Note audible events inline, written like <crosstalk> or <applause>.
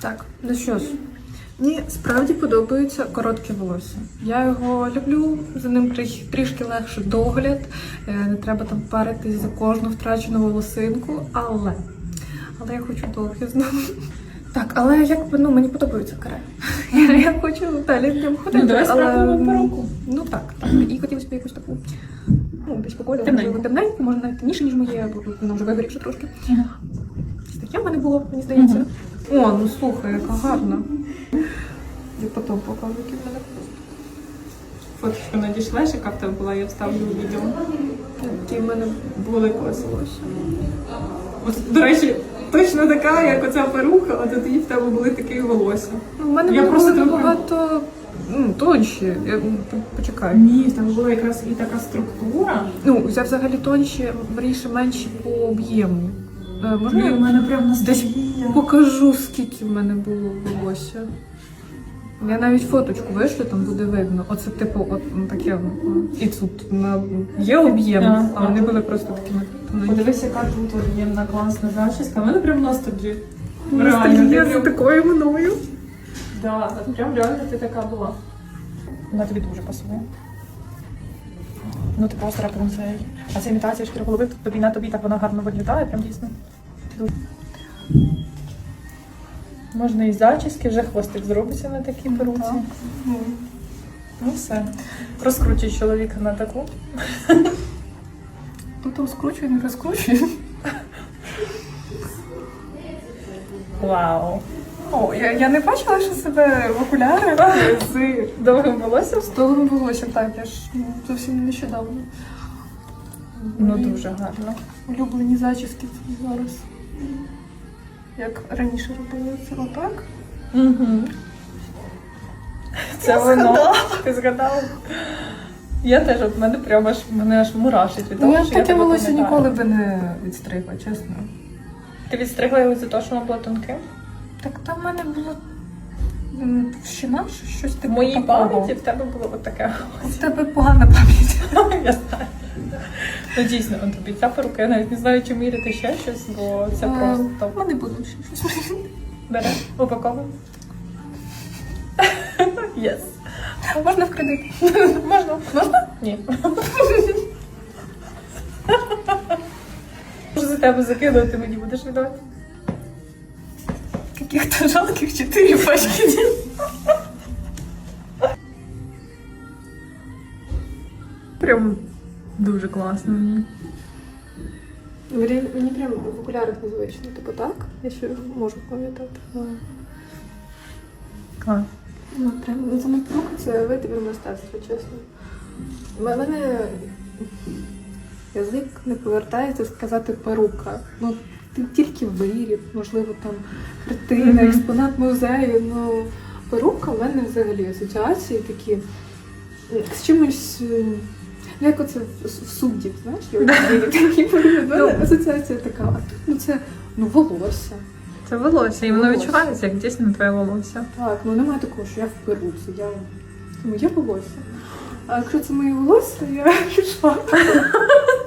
Так, ну що ж, мені справді подобається коротке волосся. Я його люблю, за ним трішки легше догляд, е, не треба там паритись за кожну втрачену волосинку, але. Але я хочу довге знову. Так, але якби ну мені подобається каре. Я, я хочу далі з ним ходити. Ну, давай але, перуку. Ну так, так. І хотілося б якусь таку, ну, десь по кольору, можливо, темненьку, може навіть темніше, ніж моє, бо вона вже вигорівша трошки. Таке в мене було, мені здається. О, ну слухай, яка гарна. Я потім покажу, які в мене Фоточку надішлеш, яка в тебе була, я вставлю у відео. які в мене були. От, до речі, точно така, як оця перука, а тоді в тебе були такі волосся. Ну, в мене Я просто просто думаю- набагато ну, тонші. Я, ну, почекай. Ні, в тебе була якраз і така структура. Ну, я взагалі тонші, вірніше менші по об'єму. Е, Можна я у мене прям десь покажу, скільки в мене було волосся. Я навіть фоточку вишлю, там буде видно. Оце типу, от ну, таке. І тут на є об'єм, а вони були просто такими. Подивись, яка тут об'ємна класна зачіска. У мене прям ностальджі. Ностальгія за такою мною. Да, от прям реально ти така була. Вона тобі дуже пасує. Ну ти просто рапунцель. А це імітація шкіроголови, тут тобі на тобі так вона гарно виглядає, прям дійсно. Можна і зачіски, вже хвостик зробиться на такій перуці. Ну все. Розкручуй чоловіка на таку. <laughs> Тут розкручую, не розкручую. Вау. О, я, я не бачила, що себе в окулярах з Довгим волоссям? з довгим волоссям. Так, я ж ну, зовсім нещодавно. Ну дуже гарно. Улюблені зачіски зараз. Як раніше робили це отак. Угу. Це Я воно. згадала. Ти згадала? Я теж, от мене прямо аж мене аж мурашить від Ну, того, я що таке тебе волосся пам'ятаю. ніколи би не відстригла, чесно. Ти відстригла його за те, що воно було тонке? Так там в мене було м, товщина, що щось В типу моїй такого. пам'яті в тебе було от таке. У тебе погана пам'ять. <laughs> Я знаю. Ну дійсно, от тобі ця порука, я навіть не знаю, чи міряти ще щось, бо це Е, просто Ми не будемо ще щось. бере, упаковуй. <laughs> Єс. А Можна в кредит. <laughs> Можна? Можна? Ні. Може за тебе закидувати мені будеш віддавати? Каких-то жалких чотири пачки. <laughs> Прям дуже класно. Мені, мені прям в окулярах незвично. Типу так, я ще можу пам'ятати. Клас. Ну, прям ну, саме рука це витвір мистецтва, чесно. У мене язик не повертається сказати перука. Ну, тільки виріб, можливо, там картина, експонат музею. Ну, перука в мене взагалі асоціації такі з чимось. Ну, Як оце в, суддів, знаєш, <laughs> такі. Асоціація така. А тут ну це ну волосся. Це волосся, і воно відчувається, як дійсно твоє волосся. Так, ну немає такого, що я в перуці, я моє волосся. А якщо це моє волосся, я <laughs> пішла. <laughs>